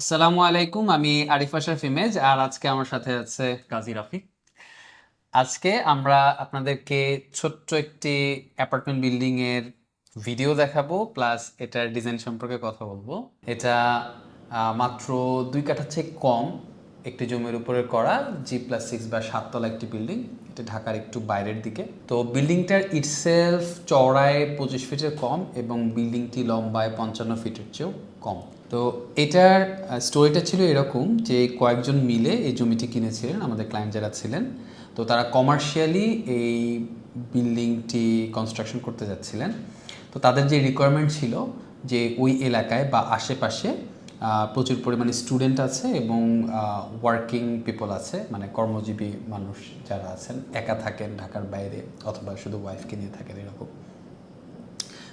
আসসালামু আলাইকুম, আমি আরিফ আশরাফ ইমেজ আর আজকে আমার সাথে আছে কাজী রাফি আজকে আমরা আপনাদেরকে ছোট্ট একটি অ্যাপার্টমেন্ট বিল্ডিং এর ভিডিও দেখাবো, প্লাস এটার ডিজাইন সম্পর্কে কথা বলব। এটা মাত্র দুই কাঠার চেয়ে কম। একটি জমির উপরে করা জি প্লাস সিক্স বা সাততলা একটি বিল্ডিং এটা ঢাকার একটু বাইরের দিকে। তো বিল্ডিংটার ইটসেলফ চওড়ায় পঁচিশ ফিটের কম এবং বিল্ডিংটি লম্বায় পঞ্চান্ন ফিটের চেয়েও কম। তো এটার স্টোরিটা ছিল এরকম যে কয়েকজন মিলে এই জমিটি কিনেছিলেন, আমাদের ক্লায়েন্ট যারা ছিলেন। তো তারা কমার্শিয়ালি এই বিল্ডিংটি কনস্ট্রাকশন করতে যাচ্ছিলেন। তো তাদের যে রিকোয়ারমেন্ট ছিল যে ওই এলাকায় বা আশেপাশে প্রচুর পরিমাণে স্টুডেন্ট আছে এবং ওয়ার্কিং পিপল আছে মানে কর্মজীবী মানুষ যারা আছেন, একা থাকেন ঢাকার বাইরে অথবা শুধু ওয়াইফকে নিয়ে থাকেন এরকম।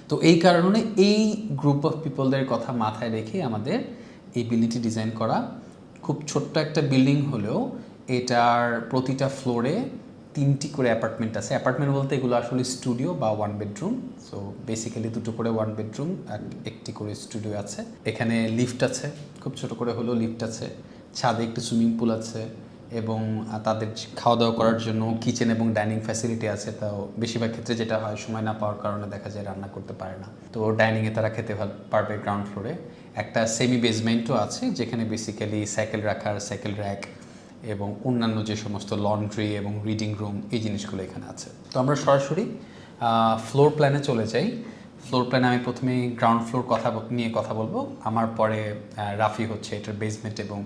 তো এই কারণে এই গ্রুপ অফ পিপলদের কথা মাথায় রেখে আমাদের এই বিল্ডিংটি ডিজাইন করা খুব ছোট্ট একটা বিল্ডিং হলেও এটার প্রতিটা ফ্লোরে তিনটি করে অ্যাপার্টমেন্ট আছে। অ্যাপার্টমেন্ট বলতে এগুলো আসলে স্টুডিও বা ওয়ান বেডরুম সো বেসিক্যালি দুটো করে ওয়ান বেডরুম আর একটি করে স্টুডিও আছে। এখানে লিফট আছে, খুব ছোট করে হলেও লিফট আছে। ছাদে একটি সুইমিং পুল আছে এবং তাদের খাওয়া দাওয়া করার জন্য কিচেন এবং ডাইনিং ফ্যাসিলিটি আছে। তাও বেশিরভাগ ক্ষেত্রে যেটা হয়, সময় না পাওয়ার কারণে দেখা যায় রান্না করতে পারে না। তো ডাইনিংয়ে তারা খেতে পারবে গ্রাউন্ড ফ্লোরে একটা সেমি বেসমেন্টও আছে, যেখানে বেসিক্যালি সাইকেল রাখার সাইকেল র্যাক এবং অন্যান্য যে সমস্ত লন্ড্রি এবং রিডিং রুম এই জিনিসগুলো এখানে আছে। তো আমরা সরাসরি ফ্লোর প্ল্যানে চলে যাই। ফ্লোর প্ল্যানে আমি প্রথমে গ্রাউন্ড ফ্লোর কথা নিয়ে কথা বলব। আমার পরে রাফি হচ্ছে এটার বেসমেন্ট এবং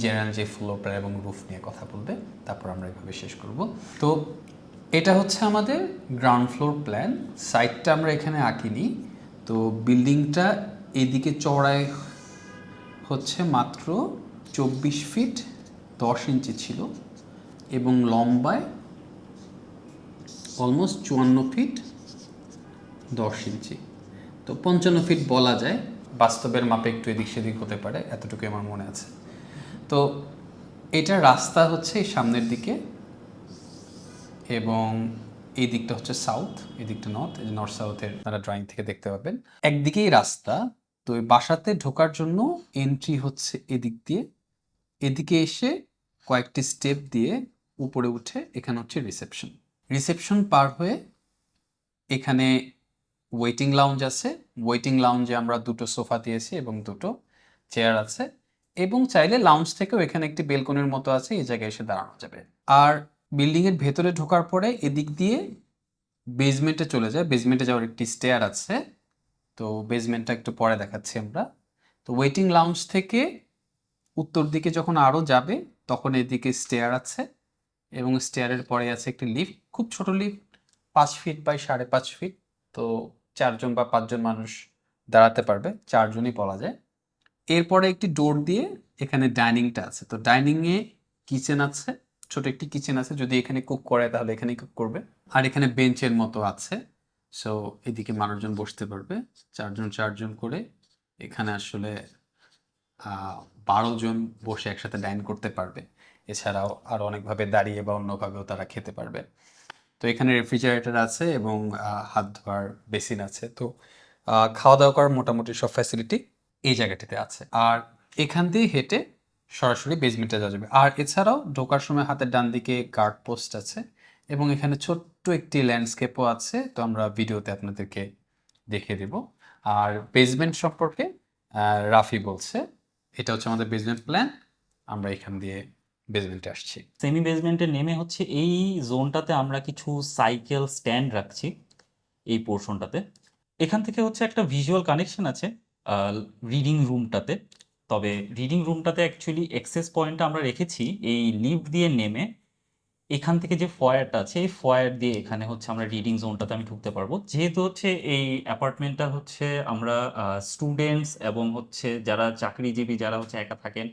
জেনারেল যে ফ্লোর প্ল্যান এবং রুফ নিয়ে কথা বলবে। তারপর আমরা এভাবে শেষ করব। তো এটা হচ্ছে আমাদের গ্রাউন্ড ফ্লোর প্ল্যান সাইটটা আমরা এখানে আঁকিনি। তো বিল্ডিংটা এদিকে চওড়ায় হচ্ছে মাত্র চব্বিশ ফিট দশ ইঞ্চি ছিল এবং লম্বায় অলমোস্ট চুয়ান্ন ফিট দশ ইঞ্চি। তো পঞ্চান্ন ফিট বলা যায়। বাস্তবের মাপে একটু এদিক সেদিক হতে পারে এতটুকু আমার মনে আছে। তো এটা রাস্তা হচ্ছে এই সামনের দিকে এবং এই দিকটা হচ্ছে সাউথ এই দিকটা নর্থ এই নর্থ সাউথের তারা ড্রয়িং থেকে দেখতে পাবেন। একদিকেই রাস্তা, তো এই বাসাতে ঢোকার জন্য এন্ট্রি হচ্ছে এদিক দিয়ে। এদিকে এসে কয়েকটি স্টেপ দিয়ে উপরে উঠে এখানে হচ্ছে রিসেপশন রিসেপশন পার হয়ে এখানে ওয়েটিং লাউঞ্জ আছে। ওয়েটিং লাউঞ্জে আমরা দুটো সোফা দিয়েছি এবং দুটো চেয়ার আছে এবং চাইলে লাউঞ্জ থেকেও এখানে একটি বেলকনির মতো আছে, এই জায়গায় এসে দাঁড়ানো যাবে। আর বিল্ডিং এর ভেতরে ঢোকার পরে এদিক দিয়ে বেসমেন্টে চলে যায়। বেসমেন্টে যাওয়ার একটি স্টেয়ার আছে। তো বেসমেন্টটা একটু পরে দেখাচ্ছি আমরা। তো ওয়েটিং লাউঞ্জ থেকে উত্তর দিকে যখন আরও যাবে, তখন এদিকে স্টেয়ার আছে এবং স্টেয়ারের পরে আছে একটি লিফট খুব ছোট লিফট পাঁচ ফিট বাই সাড়ে পাঁচ ফিট তো চারজন বা পাঁচজন মানুষ দাঁড়াতে পারবে, চারজনই বলা যায়। এরপরে একটি ডোর দিয়ে এখানে ডাইনিংটা আছে, তো ডাইনিংয়ে কিচেন আছে, ছোট একটি কিচেন আছে, যদি এখানে কুক করে তাহলে এখানেই কুক করবে। আর এখানে বেঞ্চের মতো আছে সো এদিকে মানুষজন বসতে পারবে, চারজন চারজন করে এখানে আসলে বারো জন বসে একসাথে ডাইন করতে পারবে। এছাড়াও আরও অনেকভাবে দাঁড়িয়ে বা অন্যভাবেও তারা খেতে পারবে। তো এখানে রেফ্রিজারেটর আছে এবং হাত ধোয়ার বেসিন আছে। তো খাওয়া দাওয়া করার মোটামুটি সব ফ্যাসিলিটি এই জায়গাটিতে আছে। আর এখান দিয়ে হেঁটে সরাসরি বেসমেন্টে যাওয়া যাবে। আর এছাড়াও ঢোকার সময় হাতের ডান দিকে গার্ড পোস্ট আছে এবং এখানে ছোট্ট একটি ল্যান্ডস্কেপও আছে। তো আমরা ভিডিওতে আপনাদেরকে দেখে দেব। আর বেজমেন্ট সম্পর্কে রাফি বলছে। এটা হচ্ছে আমাদের বেসমেন্ট প্ল্যান আমরা এখান দিয়ে বেসমেন্টে আসছি। সেমি বেসমেন্টে নেমে হচ্ছে এই জোনটাতে আমরা কিছু সাইকেল স্ট্যান্ড রাখছি, এই পোর্শনটাতে এখান থেকে হচ্ছে একটা ভিজুয়াল কানেকশন আছে রিডিং রুমটাতে তবে রিডিং রুমটাতে অ্যাকচুয়ালি অ্যাক্সেস পয়েন্টটা আমরা রেখেছি, এই লিফট দিয়ে নেমে এখান থেকে যে ফয়ারটা আছে, এই ফয়ার দিয়ে এখানে হচ্ছে আমরা রিডিং জোনটাতে আমি ঢুকতে পারব। যেহেতু হচ্ছে এই অ্যাপার্টমেন্টটা হচ্ছে আমরা স্টুডেন্টস এবং হচ্ছে যারা চাকরিজীবী যারা হচ্ছে একা থাকেন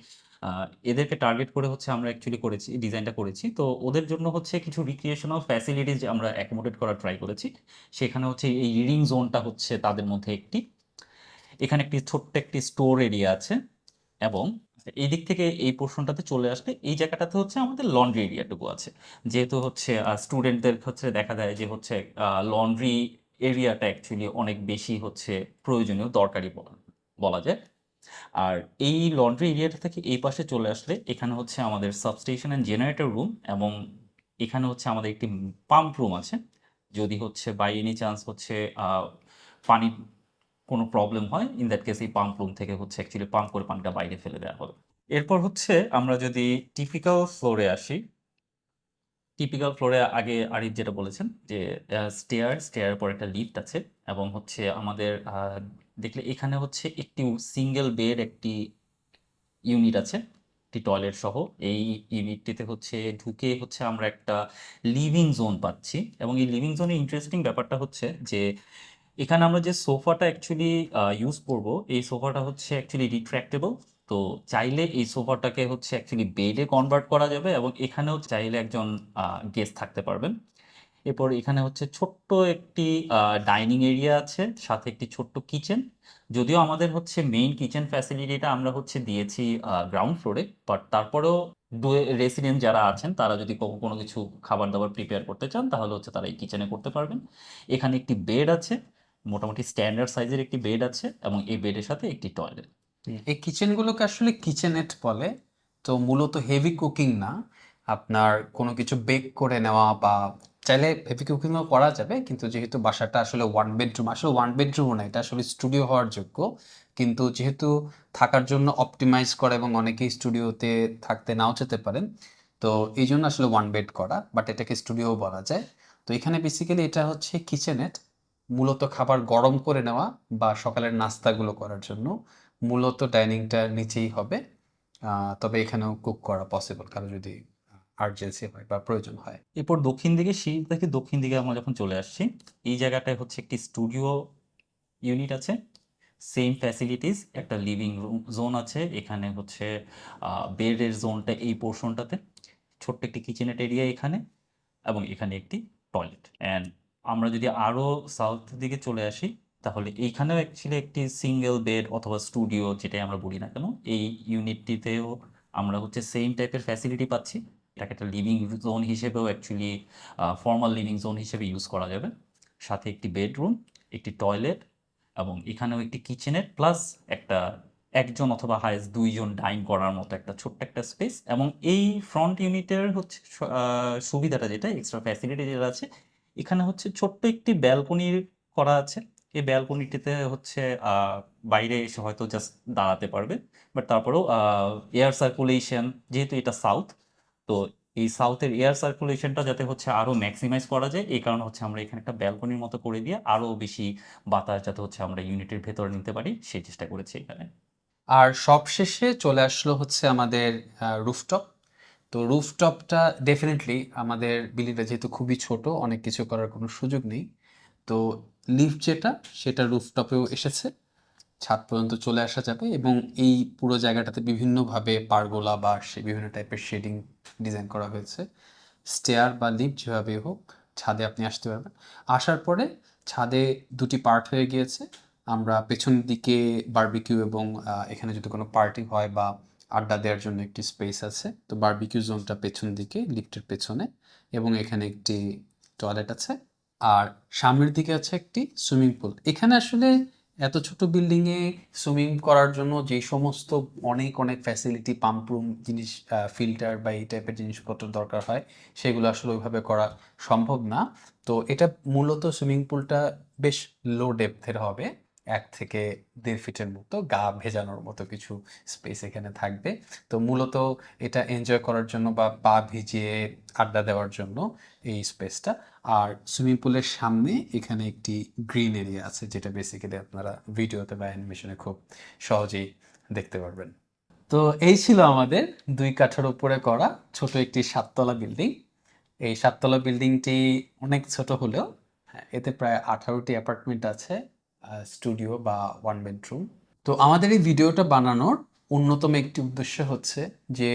এদেরকে টার্গেট করে হচ্ছে আমরা অ্যাকচুয়ালি করেছি ডিজাইনটা করেছি। তো ওদের জন্য হচ্ছে কিছু রিক্রিয়েশনাল ফ্যাসিলিটিস আমরা অ্যাকোমোডেট করার ট্রাই করেছি। সেখানে হচ্ছে এই রিডিং জোনটা হচ্ছে তাদের মধ্যে একটি। এখানে একটি ছোট্ট একটি স্টোর এরিয়া আছে এবং এই দিক থেকে এই পোর্শনটাতে চলে আসলে এই জায়গাটাতে হচ্ছে আমাদের লন্ড্রি এরিয়াটুকু আছে। যেহেতু হচ্ছে স্টুডেন্টদের হচ্ছে দেখা যায় যে হচ্ছে লন্ড্রি এরিয়াটা অ্যাকচুয়ালি অনেক বেশি হচ্ছে প্রয়োজনীয়, দরকারি বলা- যায়। আর এই লন্ড্রি এরিয়াটা থেকে এই পাশে চলে আসলে এখানে হচ্ছে আমাদের সাবস্টেশন অ্যান্ড জেনারেটর রুম এবং এখানে হচ্ছে আমাদের একটি পাম্প রুম আছে। যদি হচ্ছে বাই এনি চান্স হচ্ছে পানির কোনো প্রবলেম হয় ইন দ্যাট কেস এই পাম্প রুম থেকে হচ্ছে অ্যাকচুয়ালি পাম্প করে পানিটা বাইরে ফেলে দেওয়া হবে। এরপর হচ্ছে আমরা যদি টিপিক্যাল ফ্লোরে আসি টিপিক্যাল ফ্লোরে আগে আরিফ যেটা বলেছেন যে স্টেয়ার স্টেয়ারের পর একটা লিফট আছে এবং হচ্ছে আমাদের দেখলে এখানে হচ্ছে একটি সিঙ্গেল বেড একটি ইউনিট আছে, একটি টয়লেট সহ। এই ইউনিটটিতে হচ্ছে ঢুকে হচ্ছে আমরা একটা লিভিং জোন পাচ্ছি এবং এই লিভিং জোনের ইন্টারেস্টিং ব্যাপারটা হচ্ছে যে এখানে আমরা যে সোফাটা অ্যাকচুয়ালি ইউজ করব, এই সোফাটা হচ্ছে অ্যাকচুয়ালি রিট্র্যাক্টেবল তো চাইলে এই সোফাটাকে হচ্ছে অ্যাকচুয়ালি বেডে কনভার্ট করা যাবে এবং এখানেও চাইলে একজন গেস্ট থাকতে পারবেন। এরপর এখানে হচ্ছে ছোট্ট একটি ডাইনিং এরিয়া আছে, সাথে একটি ছোট্ট কিচেন যদিও আমাদের হচ্ছে মেইন কিচেন ফ্যাসিলিটিটা আমরা হচ্ছে দিয়েছি গ্রাউন্ড ফ্লোরে বাট তারপরেও রেসিডেন্ট যারা আছেন, তারা যদি কোনো কিছু খাবার দাবার প্রিপেয়ার করতে চান, তাহলে হচ্ছে তারা এই কিচেনে করতে পারবেন। এখানে একটি বেড আছে মোটামুটি স্ট্যান্ডার্ড সাইজের একটি বেড আছে এবং এই বেডের সাথে একটি টয়লেট এই কিচেনগুলোকে আসলে কিচেনেট বলে। তো মূলত হেভি কুকিং না। আপনার কোনো কিছু বেক করে নেওয়া বা চাইলে হেভি কুকিংও করা যাবে, কিন্তু যেহেতু বাসাটা আসলে ওয়ান বেডরুম আসলে ওয়ান বেডরুমও না, এটা আসলে স্টুডিও হওয়ার যোগ্য। কিন্তু যেহেতু থাকার জন্য অপটিমাইজ করা এবং অনেকেই স্টুডিওতে থাকতে নাও যেতে পারেন, তো এই জন্য আসলে ওয়ান বেড করা বাট এটাকে স্টুডিও বলা যায়। তো এখানে বেসিক্যালি এটা হচ্ছে কিচেনেট মূলত খাবার গরম করে নেওয়া বা সকালের নাস্তাগুলো করার জন্য মূলত ডাইনিংটা নিচেই হবে। তবে এখানেও কুক করা পসিবল কারও যদি আর্জেন্সি হয় বা প্রয়োজন হয়। এরপর দক্ষিণ দিকে সিঁড়ি থেকে দক্ষিণ দিকে আমরা যখন চলে আসছি, এই জায়গাটায় হচ্ছে একটি স্টুডিও ইউনিট আছে। সেম ফ্যাসিলিটিস একটা লিভিং রুম জোন আছে। এখানে হচ্ছে বেডের জোনটা এই পোর্শনটাতে ছোট্ট একটি কিচেনেট এরিয়া এখানে এবং এখানে একটি টয়লেট অ্যান্ড আমরা যদি আরও সাউথ দিকে চলে আসি, তাহলে এইখানেও অ্যাকচুয়ালি একটি সিঙ্গেল বেড অথবা স্টুডিও যেটাই আমরা বলি না কেন, এই ইউনিটটিতেও আমরা হচ্ছে সেম টাইপের ফ্যাসিলিটি পাচ্ছি। এটাকে একটা লিভিং জোন হিসেবেও অ্যাকচুয়ালি ফর্মাল লিভিং জোন হিসেবে ইউজ করা যাবে। সাথে একটি বেডরুম একটি টয়লেট এবং এখানেও একটি কিচেনের প্লাস একটা একজন অথবা হাইস্ট দুইজন ডাইন করার মতো একটা ছোট্ট একটা স্পেস এবং এই ফ্রন্ট ইউনিটের হচ্ছে সুবিধাটা যেটা এক্সট্রা ফ্যাসিলিটি যেটা আছে এখানে হচ্ছে ছোট্ট একটি ব্যালকনি করা আছে। এই ব্যালকনিটিতে হচ্ছে বাইরে এসে হয়তো জাস্ট দাঁড়াতে পারবে। বাট তারপরেও এয়ার সার্কুলেশন যেহেতু এটা সাউথ তো এই সাউথের এয়ার সার্কুলেশনটা যাতে হচ্ছে আরও ম্যাক্সিমাইজ করা যায়, এই কারণে হচ্ছে আমরা এখানে একটা ব্যালকনির মতো করে দিয়ে আরও বেশি বাতাস যাতে হচ্ছে আমরা ইউনিটের ভেতরে নিতে পারি, সেই চেষ্টা করেছি এখানে। আর সবশেষে চলে আসলো হচ্ছে আমাদের রুফটপ তো রুফটপটা ডেফিনেটলি আমাদের বিল্ডিংটা যেহেতু খুবই ছোট, অনেক কিছু করার কোনো সুযোগ নেই। তো লিফট যেটা, সেটা রুফটপেও এসেছে, ছাদ পর্যন্ত চলে আসা যাবে এবং এই পুরো জায়গাটাতে বিভিন্নভাবে পারগোলা বা সে বিভিন্ন টাইপের শেডিং ডিজাইন করা হয়েছে। স্টেয়ার বা লিফট যেভাবে হোক, ছাদে আপনি আসতে পারবেন। আসার পরে ছাদে দুটি পার্ট হয়ে গিয়েছে। আমরা পেছন দিকে বারবিকিউ এবং এখানে যদি কোনো পার্টি হয় বা আড্ডা দেওয়ার জন্য একটি স্পেস আছে। তো বারবিকিউ জোনটা পেছন দিকে লিফটের পেছনে এবং এখানে একটি টয়লেট আছে। আর সামনের দিকে আছে একটি সুইমিং পুল এখানে আসলে এত ছোট বিল্ডিং এ সুইমিং করার জন্য যে সমস্ত অনেক অনেক ফ্যাসিলিটি পাম্প রুম জিনিস ফিল্টার বা এই টাইপের জিনিসপত্র দরকার হয় সেগুলো আসলে ওইভাবে করা সম্ভব না। তো এটা মূলত সুইমিং পুলটা বেশ লো ডেপথের হবে। এক থেকে দেড় ফিটের মতো গা ভেজানোর মতো কিছু স্পেস এখানে থাকবে। তো মূলত এটা এনজয় করার জন্য বা পা ভিজিয়ে আড্ডা দেওয়ার জন্য এই স্পেসটা আর সুইমিং পুলের সামনে এখানে একটি গ্রিন এরিয়া আছে যেটা বেসিক্যালি আপনারা ভিডিওতে বা অ্যানিমেশনে খুব সহজেই দেখতে পারবেন। তো এই ছিল আমাদের দুই কাঠার উপরে করা ছোট একটি সাততলা বিল্ডিং এই সাততলা বিল্ডিংটি অনেক ছোট হলেও হ্যাঁ, এতে প্রায় আঠারোটি অ্যাপার্টমেন্ট আছে। স্টুডিও বা ওয়ান বেডরুম তো আমাদের এই ভিডিওটা বানানোর অন্যতম একটি উদ্দেশ্য হচ্ছে যে,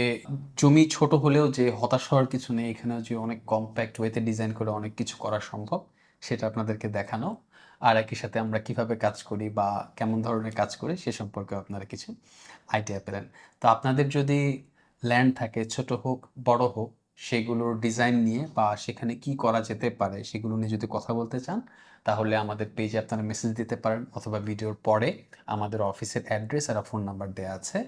জমি ছোট হলেও যে হতাশ হওয়ার কিছু নেই, এখানেও যে অনেক কম্প্যাক্ট ওয়েতে ডিজাইন করে অনেক কিছু করা সম্ভব, সেটা আপনাদেরকে দেখানো। আর একই সাথে আমরা কীভাবে কাজ করি বা কেমন ধরনের কাজ করি, সে সম্পর্কে আপনারা কিছু আইডিয়া পেলেন। তো আপনাদের যদি ল্যান্ড থাকে, ছোট হোক, বড় হোক সেগুলোর ডিজাইন নিয়ে বা সেখানে কি করা যেতে পারে সেগুলো নিয়ে যদি কথা বলতে চান, তাহলে আমাদের পেজে আপনারা মেসেজ দিতে পারেন অথবা ভিডিওর পরে আমাদের অফিসের অ্যাড্রেস আর ফোন নাম্বার দেওয়া আছে,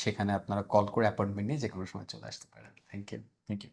সেখানে আপনারা কল করে অ্যাপয়েন্টমেন্ট নিয়ে যে কোনো সময় চলে আসতে পারেন। Thank you thank you